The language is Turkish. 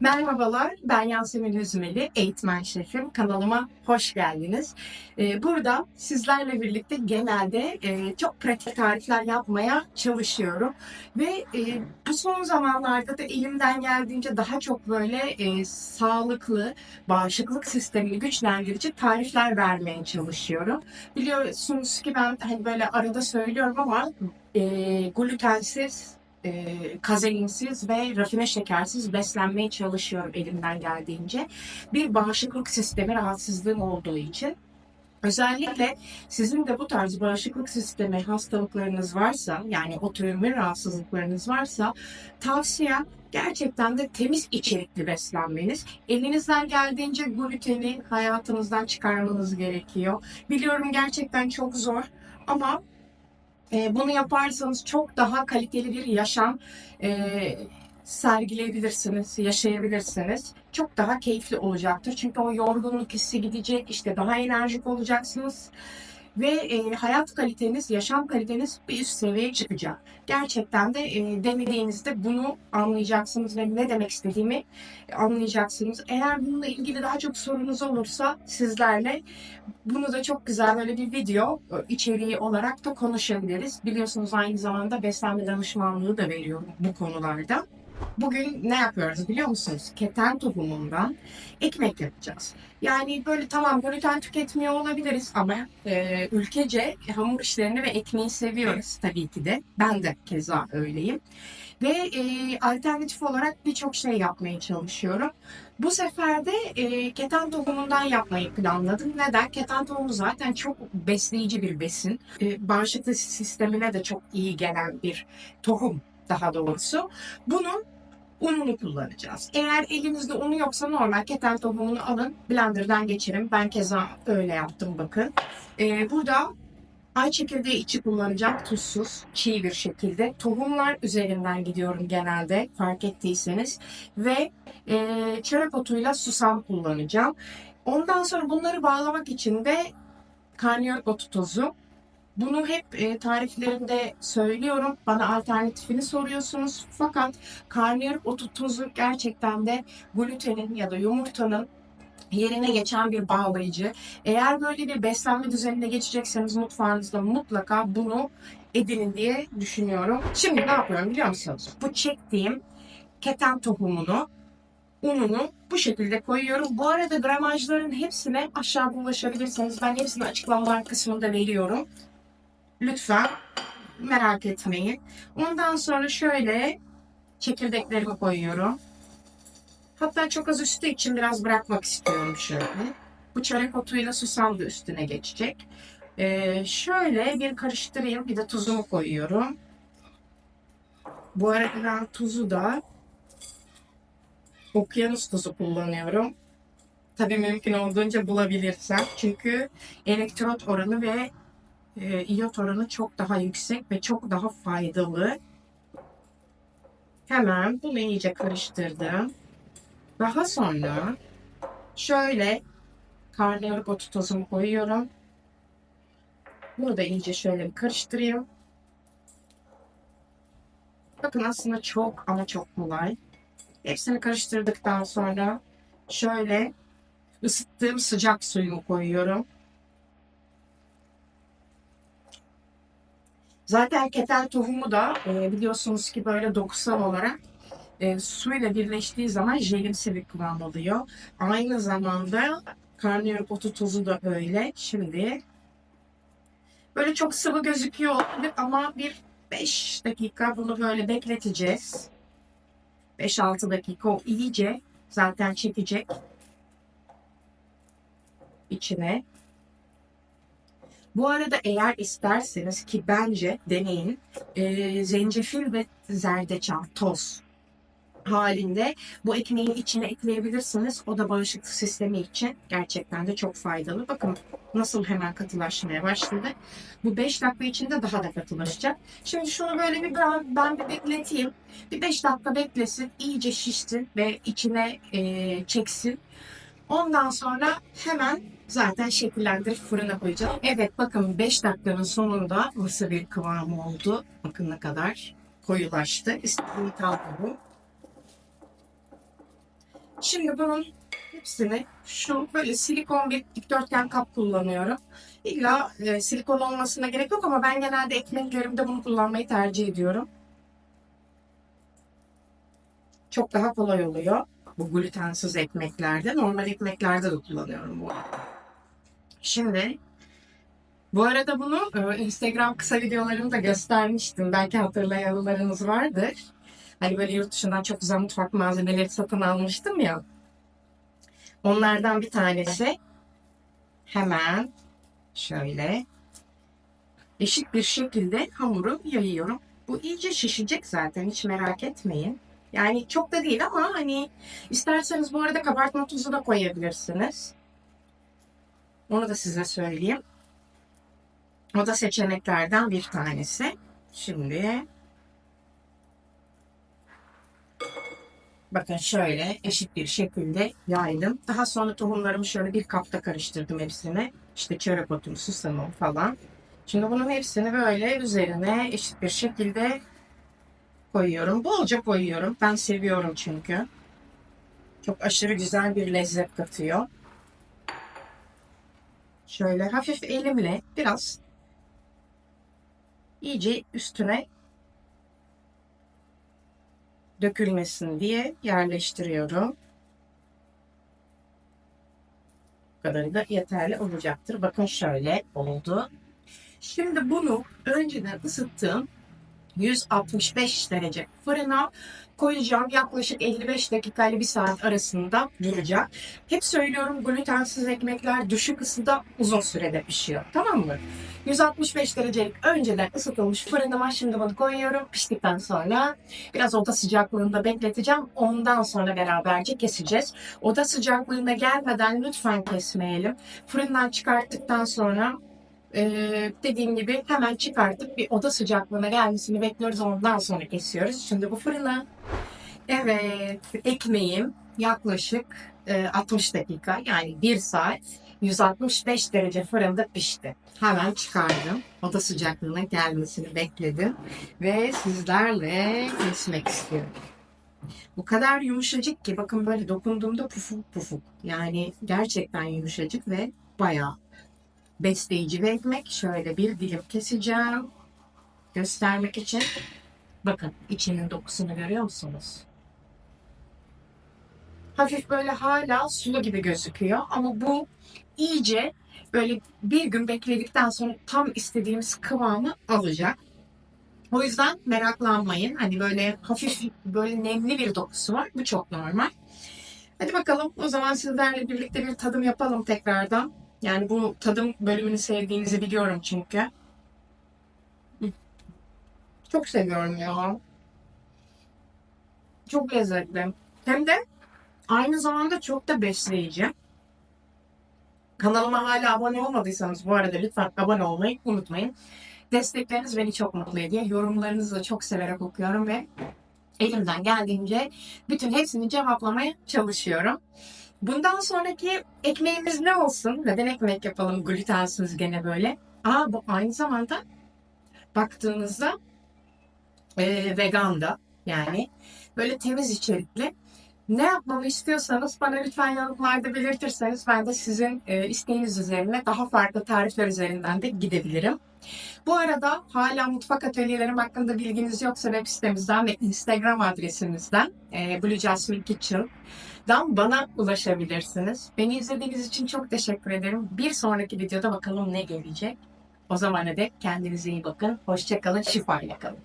Merhabalar, ben Yasemin Üzmeli, eğitmen şefim. Kanalıma hoş geldiniz. Ee, Burada sizlerle birlikte genelde e, çok pratik tarifler yapmaya çalışıyorum. Ve e, bu son zamanlarda da elimden geldiğince daha çok böyle e, sağlıklı, bağışıklık sistemini güçlendirici tarifler vermeye çalışıyorum. Biliyorsunuz ki ben hani böyle arada söylüyorum ama glutensiz e, kazeinsiz ve rafine şekersiz beslenmeye çalışıyorum elimden geldiğince. Bir bağışıklık sistemi rahatsızlığım olduğu için. Özellikle sizin de bu tarz bağışıklık sistemi hastalıklarınız varsa yani otoimmün rahatsızlıklarınız varsa tavsiyem gerçekten de temiz içerikli beslenmeniz. Elinizden geldiğince gluteni hayatınızdan çıkarmanız gerekiyor. Biliyorum gerçekten çok zor ama e, bunu yaparsanız çok daha kaliteli bir yaşam e, sergileyebilirsiniz, yaşayabilirsiniz. Çok daha keyifli olacaktır. Çünkü o yorgunluk hissi gidecek, işte daha enerjik olacaksınız. Ve e, hayat kaliteniz, yaşam kaliteniz bir üst seviyeye çıkacak. Gerçekten de e, denediğinizde bunu anlayacaksınız ve ne demek istediğimi anlayacaksınız. Eğer bununla ilgili daha çok sorunuz olursa sizlerle bunu da çok güzel böyle bir video içeriği olarak da konuşabiliriz. Biliyorsunuz aynı zamanda beslenme danışmanlığı da veriyorum bu konularda. Bugün ne yapıyoruz biliyor musunuz? Keten tohumundan ekmek yapacağız. Yani böyle tamam gluten tüketmiyor olabiliriz ama e, ülkece hamur işlerini ve ekmeği seviyoruz tabii ki de. Ben de keza öyleyim. Ve e, alternatif olarak birçok şey yapmaya çalışıyorum. Bu sefer de e, keten tohumundan yapmayı planladım. Neden? Keten tohumu zaten çok besleyici bir besin. E, bağışıklık sistemine de çok iyi gelen bir tohum daha doğrusu. Bunun ununu kullanacağız. Eğer elinizde unu yoksa normal keten tohumunu alın, blenderdan geçirin. Ben keza öyle yaptım bakın. Ee, burada ay çekirdeği içi kullanacağım tuzsuz, çiğ bir şekilde. Tohumlar üzerinden gidiyorum genelde fark ettiyseniz. Ve e, çörek otuyla susam kullanacağım. Ondan sonra bunları bağlamak için de karnıyarık otu tozu, bunu hep e, tariflerimde söylüyorum. Bana alternatifini soruyorsunuz. Fakat karnıyarık otu tozu gerçekten de glutenin ya da yumurtanın yerine geçen bir bağlayıcı. Eğer böyle bir beslenme düzenine geçecekseniz mutfağınızda mutlaka bunu edinin diye düşünüyorum. Şimdi ne yapıyorum biliyor musunuz? Bu çektiğim keten tohumunu ununu bu şekilde koyuyorum. Bu arada gramajların hepsine aşağıda ulaşabilirsiniz. Ben hepsini açıklamalar kısmında veriyorum. Lütfen merak etmeyin. Ondan sonra şöyle çekirdeklerimi koyuyorum. Hatta çok az üstü için biraz bırakmak istiyorum şöyle. Bu çörek otuyla susam da üstüne geçecek. Ee, şöyle bir karıştırayım. Bir de tuzumu koyuyorum. Bu arada tuzu da okyanus tuzu kullanıyorum. Tabii mümkün olduğunca bulabilirsem. Çünkü elektrot oranı ve e, iyot oranı çok daha yüksek ve çok daha faydalı. Hemen bunu iyice karıştırdım. Daha sonra şöyle karnıyarık otu tozumu koyuyorum. Bunu da iyice şöyle bir karıştırayım. Bakın aslında çok ama çok kolay. Hepsini karıştırdıktan sonra şöyle ısıttığım sıcak suyumu koyuyorum. Zaten keten tohumu da e, biliyorsunuz ki böyle dokusal olarak e, suyla birleştiği zaman jelimsi bir kıvam alıyor. Aynı zamanda karnıyarık otu tozu da öyle. Şimdi böyle çok sıvı gözüküyor ama bir 5 dakika bunu böyle bekleteceğiz. 5-6 dakika o iyice zaten çekecek içine. Bu arada eğer isterseniz ki bence deneyin e, zencefil ve zerdeçal toz halinde bu ekmeğin içine ekleyebilirsiniz. O da bağışıklık sistemi için gerçekten de çok faydalı. Bakın nasıl hemen katılaşmaya başladı. Bu 5 dakika içinde daha da katılaşacak. Şimdi şunu böyle bir ben, ben bir bekleteyim. Bir 5 dakika beklesin, iyice şişsin ve içine e, çeksin. Ondan sonra hemen zaten şekillendirip fırına koyacağım. Evet bakın 5 dakikanın sonunda nasıl bir kıvam oldu. Bakın ne kadar koyulaştı. İstediğim tablo bu. Şimdi bunun hepsini şu böyle silikon bir dikdörtgen kap kullanıyorum. İlla e, silikon olmasına gerek yok ama ben genelde ekmeklerimde bunu kullanmayı tercih ediyorum. Çok daha kolay oluyor bu glutensiz ekmeklerde. Normal ekmeklerde de kullanıyorum bu arada. Şimdi bu arada bunu e, Instagram kısa videolarımda göstermiştim. Belki hatırlayanlarınız vardır. Hani böyle yurt dışından çok güzel mutfak malzemeleri satın almıştım ya. Onlardan bir tanesi hemen şöyle eşit bir şekilde hamuru yayıyorum. Bu iyice şişecek zaten hiç merak etmeyin. Yani çok da değil ama hani isterseniz bu arada kabartma tuzu da koyabilirsiniz. Onu da size söyleyeyim. O da seçeneklerden bir tanesi. Şimdi bakın şöyle eşit bir şekilde yaydım. Daha sonra tohumlarımı şöyle bir kapta karıştırdım hepsini. İşte çörek otu, susamı falan. Şimdi bunun hepsini böyle üzerine eşit bir şekilde koyuyorum. Bolca koyuyorum. Ben seviyorum çünkü. Çok aşırı güzel bir lezzet katıyor. Şöyle hafif elimle biraz iyice üstüne dökülmesin diye yerleştiriyorum. Bu kadarı da yeterli olacaktır. Bakın şöyle oldu. Şimdi bunu önceden ısıttığım 165 derece fırına koyacağım. Yaklaşık 55 dakika ile 1 saat arasında duracak. Hep söylüyorum glutensiz ekmekler düşük ısıda uzun sürede pişiyor. Tamam mı? 165 derecelik önceden ısıtılmış fırınıma şimdi bunu koyuyorum. Piştikten sonra biraz oda sıcaklığında bekleteceğim. Ondan sonra beraberce keseceğiz. Oda sıcaklığına gelmeden lütfen kesmeyelim. Fırından çıkarttıktan sonra ee, dediğim gibi hemen çıkartıp bir oda sıcaklığına gelmesini bekliyoruz. Ondan sonra kesiyoruz. Şimdi bu fırına evet ekmeğim yaklaşık e, 60 dakika yani 1 saat 165 derece fırında pişti. Hemen çıkardım. Oda sıcaklığına gelmesini bekledim ve sizlerle kesmek istiyorum. Bu kadar yumuşacık ki bakın böyle dokunduğumda pufuk pufuk. Yani gerçekten yumuşacık ve bayağı besleyici bir ekmek. Şöyle bir dilim keseceğim. Göstermek için. Bakın içinin dokusunu görüyor musunuz? Hafif böyle hala sulu gibi gözüküyor ama bu iyice böyle bir gün bekledikten sonra tam istediğimiz kıvamı alacak. O yüzden meraklanmayın. Hani böyle hafif böyle nemli bir dokusu var. Bu çok normal. Hadi bakalım o zaman sizlerle birlikte bir tadım yapalım tekrardan. Yani bu tadım bölümünü sevdiğinizi biliyorum çünkü. Çok seviyorum ya. Çok lezzetli. Hem de aynı zamanda çok da besleyici. Kanalıma hala abone olmadıysanız bu arada lütfen abone olmayı unutmayın. Destekleriniz beni çok mutlu ediyor. Yorumlarınızı da çok severek okuyorum ve elimden geldiğince bütün hepsini cevaplamaya çalışıyorum. Bundan sonraki ekmeğimiz ne olsun? Neden ekmek yapalım glutensiz gene böyle? Aa bu aynı zamanda baktığınızda e, vegan da yani böyle temiz içerikli. Ne yapmamı istiyorsanız bana lütfen yorumlarda belirtirseniz ben de sizin e, isteğiniz üzerine daha farklı tarifler üzerinden de gidebilirim. Bu arada hala mutfak atölyelerim hakkında bilginiz yoksa web sitemizden ve Instagram adresimizden e, Blue Jasmine Kitchen'dan bana ulaşabilirsiniz. Beni izlediğiniz için çok teşekkür ederim. Bir sonraki videoda bakalım ne gelecek. O zamana dek kendinize iyi bakın. Hoşçakalın, şifayla kalın.